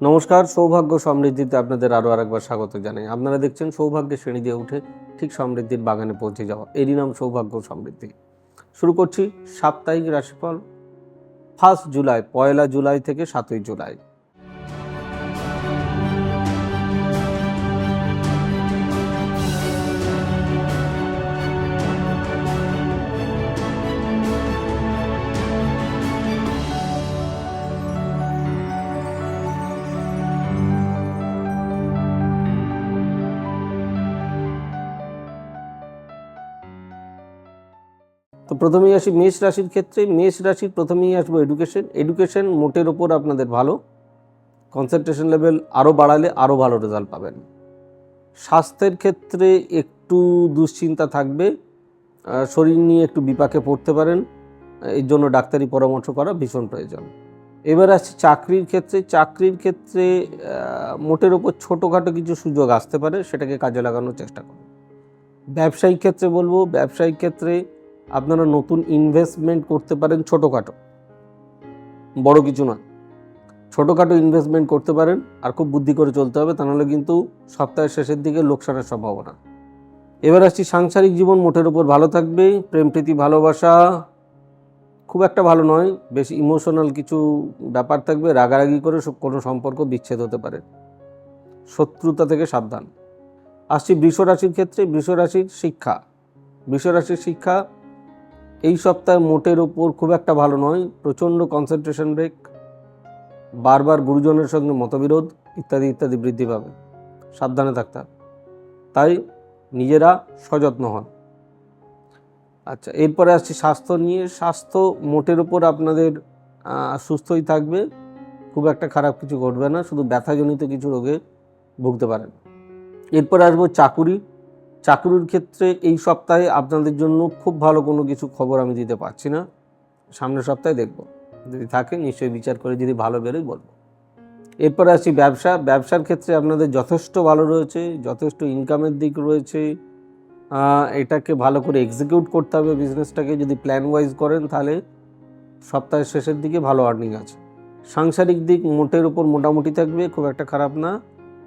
নমস্কার, সৌভাগ্য সমৃদ্ধিতে আপনাদের আরও আরেকবার স্বাগত জানাই। আপনারা দেখছেন সৌভাগ্যে শ্রেণি দিয়ে উঠে ঠিক সমৃদ্ধির বাগানে পৌঁছে যাওয়া। এরই নাম সৌভাগ্য সমৃদ্ধি। শুরু করছি সাপ্তাহিক রাশিফল, ফার্স্ট জুলাই, পয়লা জুলাই থেকে সাতই জুলাই। প্রথমেই আসি মেষ রাশির ক্ষেত্রে। মেষ রাশির প্রথমেই আসব এডুকেশন এডুকেশন মোটের ওপর আপনাদের ভালো। কনসেন্ট্রেশন লেভেল আরও বাড়ালে আরও ভালো রেজাল্ট পাবেন। স্বাস্থ্যের ক্ষেত্রে একটু দুশ্চিন্তা থাকবে। শরীর নিয়ে একটু বিপাকে পড়তে পারেন। এর জন্য ডাক্তারি পরামর্শ করা ভীষণ প্রয়োজন। এবার আসছি চাকরির ক্ষেত্রে। চাকরির ক্ষেত্রে মোটের ওপর ছোটোখাটো কিছু সুযোগ আসতে পারে। সেটাকে কাজে লাগানোর চেষ্টা করুন। ব্যবসায়িক ক্ষেত্রে বলব, ব্যবসায়িক ক্ষেত্রে আপনারা নতুন ইনভেস্টমেন্ট করতে পারেন ছোটোখাটো। বড় কিছু না ছোটোখাটো ইনভেস্টমেন্ট করতে পারেন আর খুব বুদ্ধি করে চলতে হবে, তা নাহলে কিন্তু সপ্তাহের শেষের দিকে লোকসানের সম্ভাবনা। এবার আসছি সাংসারিক জীবন মোটের উপর। ভালো থাকবে, প্রেম, প্রীতি, ভালোবাসা খুব একটা ভালো নয়, বেশ ইমোশনাল কিছু ব্যাপার থাকবে, রাগারাগি করে কোনো সম্পর্ক বিচ্ছেদ হতে পারে। শত্রুতা থেকে সাবধান। আসছি বৃষ রাশির ক্ষেত্রে বৃষ রাশির শিক্ষা। বৃষ রাশির শিক্ষা এই সপ্তাহে মোটের ওপর খুব একটা ভালো নয়। প্রচণ্ড কনসেন্ট্রেশন ব্রেক বারবার গুরুজনের সঙ্গে মতবিরোধ ইত্যাদি ইত্যাদি বৃদ্ধি পাবে। সাবধানে থাকতে তাই নিজেরা সযত্ন হন। আচ্ছা এরপরে আসছি স্বাস্থ্য নিয়ে। স্বাস্থ্য মোটের ওপর আপনাদের সুস্থই থাকবে। খুব একটা খারাপ কিছু ঘটবে না। শুধু ব্যথাজনিত কিছু রোগে ভুগতে পারেন। এরপরে আসব চাকুরি। চাকরির ক্ষেত্রে এই সপ্তাহে আপনাদের জন্য খুব ভালো কোনো কিছু খবর আমি দিতে পারছি না। সামনের সপ্তাহে দেখব। যদি থাকে, নিশ্চয়ই বিচার করে যদি ভালো বেরোয় বলব। এরপরে আসছি ব্যবসা। ব্যবসার ক্ষেত্রে আপনাদের যথেষ্ট ভালো রয়েছে, যথেষ্ট ইনকামের দিক রয়েছে। এটাকে ভালো করে এক্সিকিউট করতে হবে বিজনেসটাকে যদি প্ল্যান ওয়াইজ করেন, তাহলে সপ্তাহের শেষের দিকে ভালো আর্নিং আছে। সাংসারিক দিক মোটের উপর মোটামুটি থাকবে, খুব একটা খারাপ না,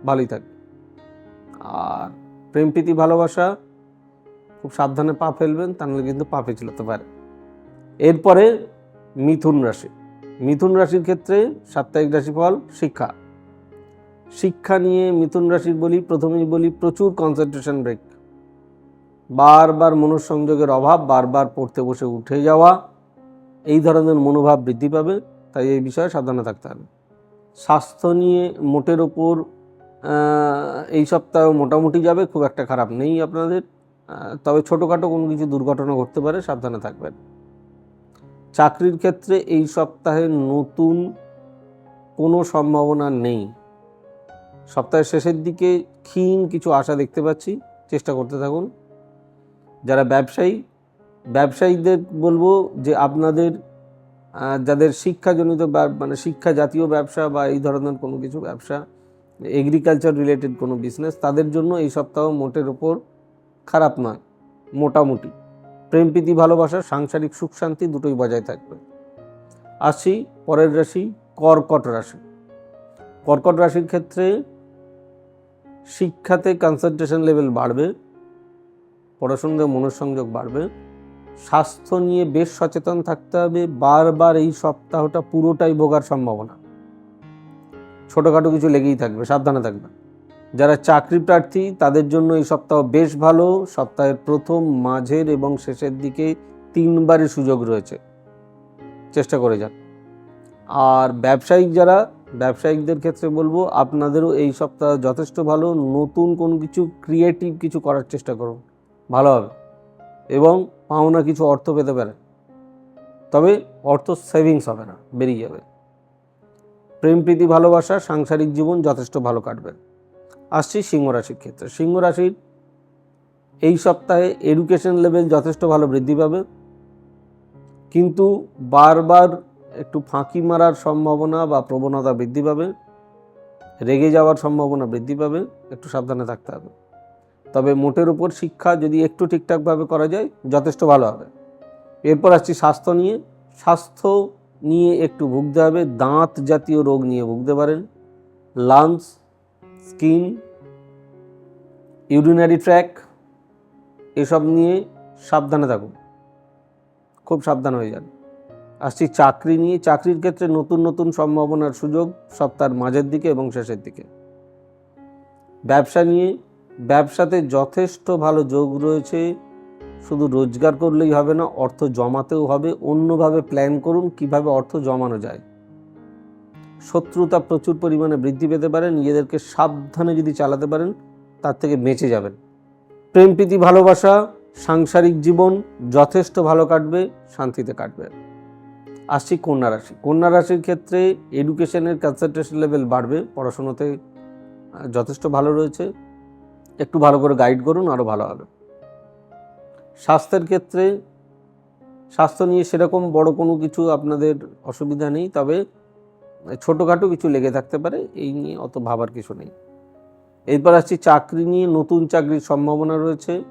ভালোই থাকবে। আর প্রেম, প্রীতি, ভালোবাসা খুব সাবধানে পা ফেলবেন তাহলে কিন্তু পা পিছলাতে পারে। এরপরে মিথুন রাশি। মিথুন রাশির ক্ষেত্রে সাপ্তাহিক রাশিফল, শিক্ষা। শিক্ষা নিয়ে মিথুন রাশির বলি, প্রথমেই বলি, প্রচুর কনসেন্ট্রেশন ব্রেক বারবার মনঃসংযোগের অভাব, বারবার পড়তে বসে উঠে যাওয়া, এই ধরনের মনোভাব বৃদ্ধি পাবে, তাই এই বিষয়ে সাবধানে থাকতে হবে। স্বাস্থ্য নিয়ে মোটের ওপর এই সপ্তাহ মোটামুটি যাবে, খুব একটা খারাপ নেই আপনাদের। তবে ছোটোখাটো কোনো কিছু দুর্ঘটনা ঘটতে পারে, সাবধানে থাকবেন। চাকরির ক্ষেত্রে এই সপ্তাহে নতুন কোনো সম্ভাবনা নেই। সপ্তাহের শেষের দিকে ক্ষীণ কিছু আশা দেখতে পাচ্ছি, চেষ্টা করতে থাকুন। যারা ব্যবসায়ী, ব্যবসায়ীদের বলব যে আপনাদের যাদের শিক্ষাজনিত মানে শিক্ষা জাতীয় ব্যবসা বা এই ধরনের কোনো কিছু ব্যবসা এগ্রিকালচার রিলেটেড কোনো বিজনেস তাদের জন্য এই সপ্তাহ মোটের ওপর খারাপ নয়, মোটামুটি। প্রেম, প্রীতি, ভালোবাসা, সাংসারিক সুখ, শান্তি দুটোই বজায় থাকবে। আসছি পরের রাশি, কর্কট রাশি। কর্কট রাশির ক্ষেত্রে শিক্ষাতে কনসেন্ট্রেশন লেভেল বাড়বে, পড়াশোনাতে মনোসংযোগ বাড়বে, স্বাস্থ্য নিয়ে বেশ সচেতন থাকতে হবে, বারবার এই সপ্তাহটা পুরোটাই ভোগার সম্ভাবনা। ছোটোখাটো কিছু লেগেই থাকবে, সাবধানে থাকবে। যারা চাকরি প্রার্থী, তাদের জন্য এই সপ্তাহ বেশ ভালো। সপ্তাহের প্রথম, মাঝের এবং শেষের দিকে তিনবারই সুযোগ রয়েছে। চেষ্টা করে যান। আর ব্যবসায়িক যারা, ব্যবসায়িকদের ক্ষেত্রে বলব, আপনাদেরও এই সপ্তাহ যথেষ্ট ভালো। নতুন কোনো কিছু ক্রিয়েটিভ কিছু করার চেষ্টা করুন। ভালো হবে। এবং পাওনা কিছু অর্থ পেতে পারেন তবে অর্থ সেভিংস হবে না, বেরিয়ে যাবে। প্রেম, প্রীতি, ভালোবাসা, সাংসারিক জীবন যথেষ্ট ভালো কাটবে। আসছি সিংহ রাশির ক্ষেত্রে। সিংহ রাশির এই সপ্তাহে এডুকেশন লেভেল যথেষ্ট ভালো বৃদ্ধি পাবে। কিন্তু বারবার একটু ফাঁকি মারার সম্ভাবনা বা প্রবণতা বৃদ্ধি পাবে। রেগে যাওয়ার সম্ভাবনা বৃদ্ধি পাবে। একটু সাবধানে থাকতে হবে। তবে মোটের উপর শিক্ষা যদি একটু ঠিকঠাকভাবে করা যায়, যথেষ্ট ভালো হবে। এরপর আসছি স্বাস্থ্য নিয়ে। স্বাস্থ্য নিয়ে একটু ভুগতে হবে। দাঁত জাতীয় রোগ নিয়ে ভুগতে পারেন। লাংস, স্কিন, ইউরিনারি ট্র্যাক, এসব নিয়ে সাবধানে থাকুন। খুব সাবধান হয়ে যান। আসছি চাকরি নিয়ে। চাকরির ক্ষেত্রে নতুন নতুন সম্ভাবনার সুযোগ সপ্তাহের মাঝের দিকে এবং শেষের দিকে। ব্যবসা নিয়ে, ব্যবসাতে যথেষ্ট ভালো যোগ রয়েছে। শুধু রোজগার করলেই হবে না, অর্থ জমাতেও হবে। অন্যভাবে প্ল্যান করুন কীভাবে অর্থ জমানো যায়। শত্রুতা প্রচুর পরিমাণে বৃদ্ধি পেতে পারে, নিজেদেরকে সাবধানে যদি চালাতে পারেন, তার থেকে বেঁচে যাবেন। প্রেম, প্রীতি, ভালোবাসা, সাংসারিক জীবন যথেষ্ট ভালো কাটবে, শান্তিতে কাটবে। আসছি কন্যা রাশি। কন্যা রাশির ক্ষেত্রে এডুকেশনের কনসেন্ট্রেশন লেভেল বাড়বে, পড়াশোনাতে যথেষ্ট ভালো রয়েছে। একটু ভালো করে গাইড করুন আরও ভালো হবে। স্বাস্থ্যের ক্ষেত্রে স্বাস্থ্য নিয়ে সেরকম বড় কোনো কিছু আপনাদের অসুবিধা নেই, তবে ছোটোখাটো কিছু লেগে থাকতে পারে, এই নিয়ে অত ভাবার কিছু নেই। এরপর আসছি চাকরি নিয়ে, নতুন চাকরির সম্ভাবনা রয়েছে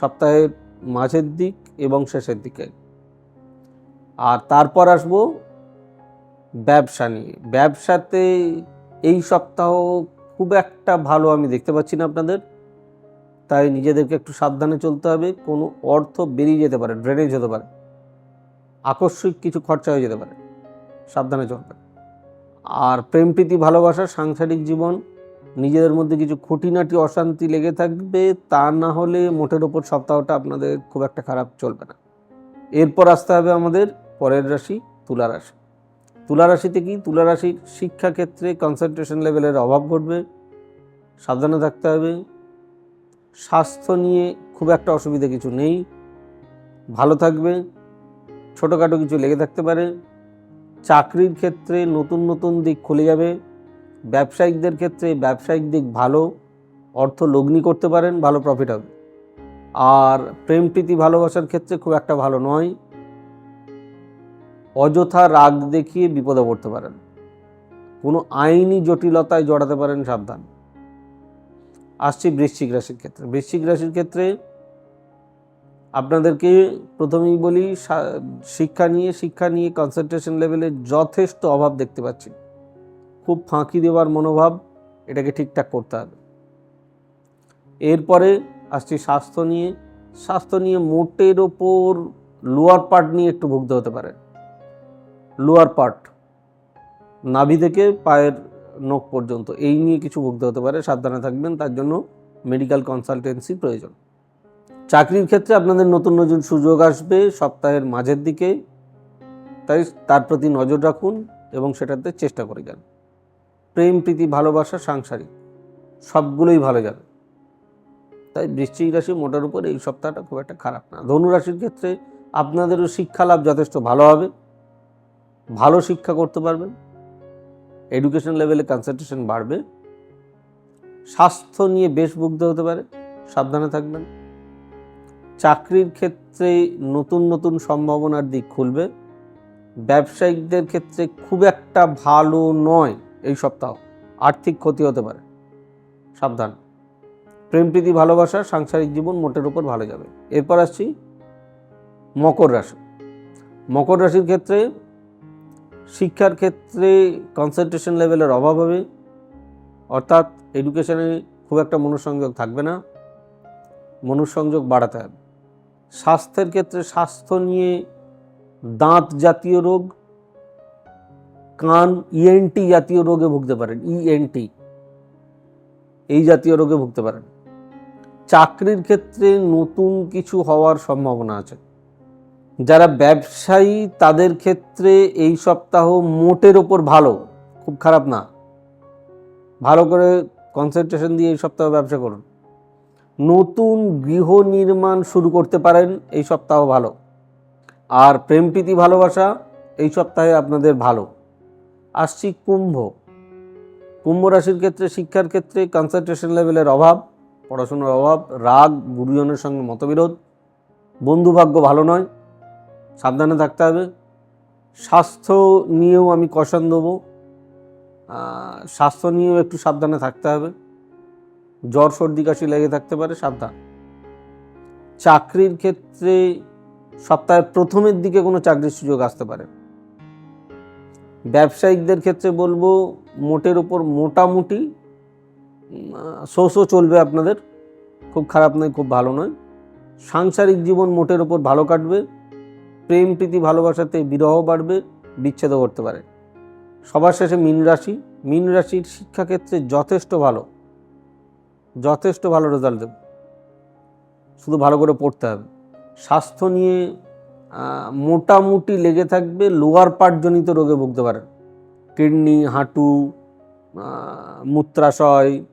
সপ্তাহের মাঝের দিক এবং শেষের দিকে। আর তারপর আসব ব্যবসা নিয়ে। ব্যবসাতে এই সপ্তাহ খুব একটা ভালো আমি দেখতে পাচ্ছি না আপনাদের। তাই নিজেদেরকে একটু সাবধানে চলতে হবে। কোনো অর্থ বেরিয়ে যেতে পারে ড্রেনেজ হতে পারে। আকস্মিক কিছু খরচা হয়ে যেতে পারে। সাবধানে চলবে আর প্রেম, প্রীতি, ভালোবাসা, সাংসারিক জীবন, নিজেদের মধ্যে কিছু খুঁটিনাটি, অশান্তি লেগে থাকবে, তা না হলে মোটের ওপর সপ্তাহটা আপনাদের খুব একটা খারাপ চলবে না। এরপর আসতে হবে আমাদের পরের রাশি, তুলা রাশি। তুলা রাশিতে কি? তুলা রাশির শিক্ষাক্ষেত্রে কনসেন্ট্রেশন লেভেলের অভাব ঘটবে। সাবধানে থাকতে হবে। স্বাস্থ্য নিয়ে খুব একটা অসুবিধা কিছু নেই। ভালো থাকবে, ছোটোখাটো কিছু লেগে থাকতে পারে। চাকরির ক্ষেত্রে নতুন নতুন দিক খুলে যাবে। ব্যবসায়িকদের ক্ষেত্রে ব্যবসায়িক দিক ভালো, অর্থ লগ্নি করতে পারেন, ভালো প্রফিট হবে। আর প্রেম, প্রীতি, ভালোবাসার ক্ষেত্রে খুব একটা ভালো নয়। অযথা রাগ দেখিয়ে বিপদে পড়তে পারেন। কোনো আইনি জটিলতায় জড়াতে পারেন সাবধান। আসছি বৃশ্চিক রাশির ক্ষেত্রে। বৃশ্চিক রাশির ক্ষেত্রে আপনাদেরকে প্রথমেই বলি শিক্ষা নিয়ে শিক্ষা নিয়ে কনসেন্ট্রেশন লেভেলে যথেষ্ট অভাব দেখতে পাচ্ছি। খুব ফাঁকি দেওয়ার মনোভাব এটাকে ঠিকঠাক করতে হবে। এরপরে আসছি স্বাস্থ্য নিয়ে। স্বাস্থ্য নিয়ে মোটের ওপর লোয়ার পার্ট নিয়ে একটু ভুগতে হতে পারে। লোয়ার পার্ট নাভি থেকে পায়ের নখ পর্যন্ত। এই নিয়ে কিছু ভুগতে হতে পারে, সাবধানে থাকবেন, তার জন্য মেডিকেল কনসালটেন্সি প্রয়োজন। চাকরির ক্ষেত্রে আপনাদের নতুন নতুন সুযোগ আসবে সপ্তাহের মাঝের দিকে। তাই তার প্রতি নজর রাখুন এবং সেটাতে চেষ্টা করে যান। প্রেম, প্রীতি, ভালোবাসা, সাংসারিক, সবগুলোই ভালো যাবে। তাই বৃশ্চিক রাশি মোটার উপর এই সপ্তাহটা খুব একটা খারাপ না। ধনু রাশির ক্ষেত্রে আপনাদেরও শিক্ষা লাভ যথেষ্ট ভালো হবে। ভালো শিক্ষা করতে পারবেন। এডুকেশন লেভেলে কনসেন্ট্রেশন বাড়বে। স্বাস্থ্য নিয়ে বেশ ভুগতে হতে পারে, সাবধানে থাকবেন। চাকরির ক্ষেত্রে নতুন নতুন সম্ভাবনার দিক খুলবে। ব্যবসায়িকদের ক্ষেত্রে খুব একটা ভালো নয় এই সপ্তাহ, আর্থিক ক্ষতি হতে পারে। সাবধান। প্রেম, প্রীতি, ভালোবাসা, সাংসারিক জীবন মোটের উপর ভালো যাবে। এরপর আসছি মকর রাশি। মকর রাশির ক্ষেত্রে শিক্ষার ক্ষেত্রে কনসেন্ট্রেশন লেভেলের অভাব হবে। অর্থাৎ এডুকেশনে খুব একটা মনোসংযোগ থাকবে না। মনোসংযোগ বাড়াতে হবে। স্বাস্থ্যের ক্ষেত্রে স্বাস্থ্য নিয়ে দাঁত জাতীয় রোগ, কান ইএনটি জাতীয় রোগে ভুগতে পারেন ইএনটি এই জাতীয় রোগে ভুগতে পারেন। চাকরির ক্ষেত্রে নতুন কিছু হওয়ার সম্ভাবনা আছে। যারা ব্যবসায়ী, তাদের ক্ষেত্রে এই সপ্তাহ মোটের ওপর ভালো, খুব খারাপ না। ভালো করে কনসেন্ট্রেশন দিয়ে এই সপ্তাহ ব্যবসা করুন। নতুন গৃহ নির্মাণ শুরু করতে পারেন, এই সপ্তাহ ভালো। আর প্রেম, প্রীতি, ভালোবাসা, এই সপ্তাহে আপনাদের ভালো। আসছি কুম্ভ। কুম্ভ রাশির ক্ষেত্রে, শিক্ষার ক্ষেত্রে কনসেন্ট্রেশন লেভেলের অভাব, পড়াশোনার অভাব, রাগ, গুরুজনের সঙ্গে মতবিরোধ। বন্ধুভাগ্য ভালো নয়। সাবধানে থাকতে হবে। স্বাস্থ্য নিয়েও আমি কষান দেবো। স্বাস্থ্য নিয়েও একটু সাবধানে থাকতে হবে। জ্বর, সর্দি, কাশি লেগে থাকতে পারে, সাবধান। চাকরির ক্ষেত্রে সপ্তাহের প্রথমের দিকে কোনো চাকরির সুযোগ আসতে পারে। ব্যবসায়িকদের ক্ষেত্রে বলব, মোটের ওপর মোটামুটি শো শো চলবে আপনাদের। খুব খারাপ নয়, খুব ভালো নয়। সাংসারিক জীবন মোটের ওপর ভালো কাটবে। প্রেম, প্রীতি, ভালোবাসাতে বিরহ বাড়বে, বিচ্ছেদও করতে পারে। সবার শেষে মীন রাশি। মীন রাশির শিক্ষাক্ষেত্রে যথেষ্ট ভালো। যথেষ্ট ভালো রেজাল্ট দেবে। শুধু ভালো করে পড়তে হবে। স্বাস্থ্য নিয়ে মোটামুটি লেগে থাকবে লোয়ার পার্টজনিত রোগে ভুগতে পারেন। কিডনি, হাঁটু মূত্রাশয়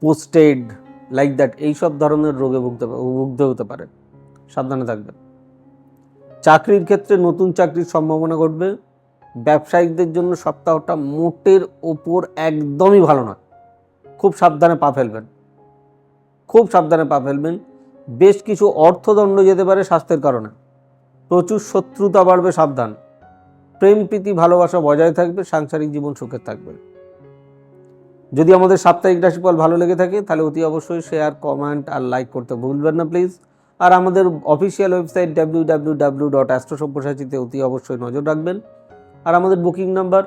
পোস্টেড লাইক দ্যাট এইসব ধরনের রোগে ভুগতে ভুগতে হতে পারে। সাবধানে থাকবেন। চাকরির ক্ষেত্রে নতুন চাকরির সম্ভাবনা ঘটবে। ব্যবসায়িকদের জন্য সপ্তাহটা মোটের ওপর একদমই ভালো নয়। খুব সাবধানে পা ফেলবেন। খুব সাবধানে পা ফেলবেন। বেশ কিছু অর্থদণ্ড যেতে পারে স্বাস্থ্যের কারণে। প্রচুর শত্রুতা বাড়বে সাবধান। প্রেম, প্রীতি, ভালোবাসা বজায় থাকবে, সাংসারিক জীবন সুখের থাকবে। যদি আমাদের সাপ্তাহিক রাশিফল ভালো লেগে থাকে, তাহলে অতি অবশ্যই শেয়ার কমেন্ট আর লাইক করতে ভুলবেন না প্লিজ আর আমাদের official website W W W dot অ্যাস্ট্রোসব্যসাচীতে অতি অবশ্যই নজর রাখবেন। আর আমাদের বুকিং নাম্বার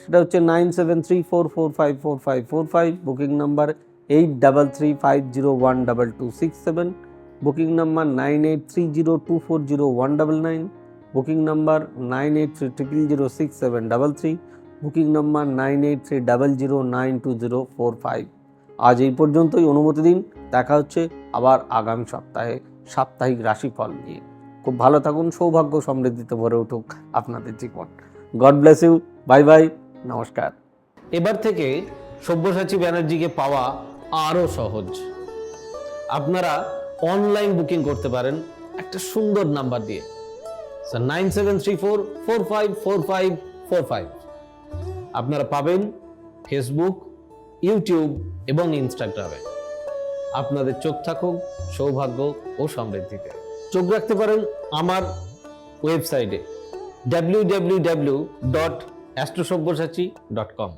সেটা হচ্ছে nine seven three four four five four five four five booking number eight double three five zero one double two six seven booking number nine eight three zero two four zero one double nine booking number nine eight three triple zero six seven double three booking number nine eight three double zero nine two zero four five আজ এই পর্যন্তই, অনুমতি দিন, দেখা হচ্ছে আবার আগামী সপ্তাহে। সাপ্তাহিক রাশিফল নিয়ে। খুব ভালো থাকুন, সৌভাগ্য সমৃদ্ধিতে ভরে উঠুক আপনাদের জীবন। God bless you bye bye নমস্কার। এবার থেকে সব্যসাচী ব্যানার্জিকে পাওয়া আরও সহজ। আপনারা অনলাইন বুকিং করতে পারেন একটা সুন্দর নাম্বার দিয়ে। Sir nine seven three four four five four five four five আপনারা পাবেন ফেসবুক ইউটিউব এবং ইনস্টাগ্রামে আপনাদের চোখ থাকুক, সৌভাগ্য ও সমৃদ্ধিতে। চোখ রাখতে পারেন আমার ওয়েবসাইটে W W W dot Astrosabyasachi dot com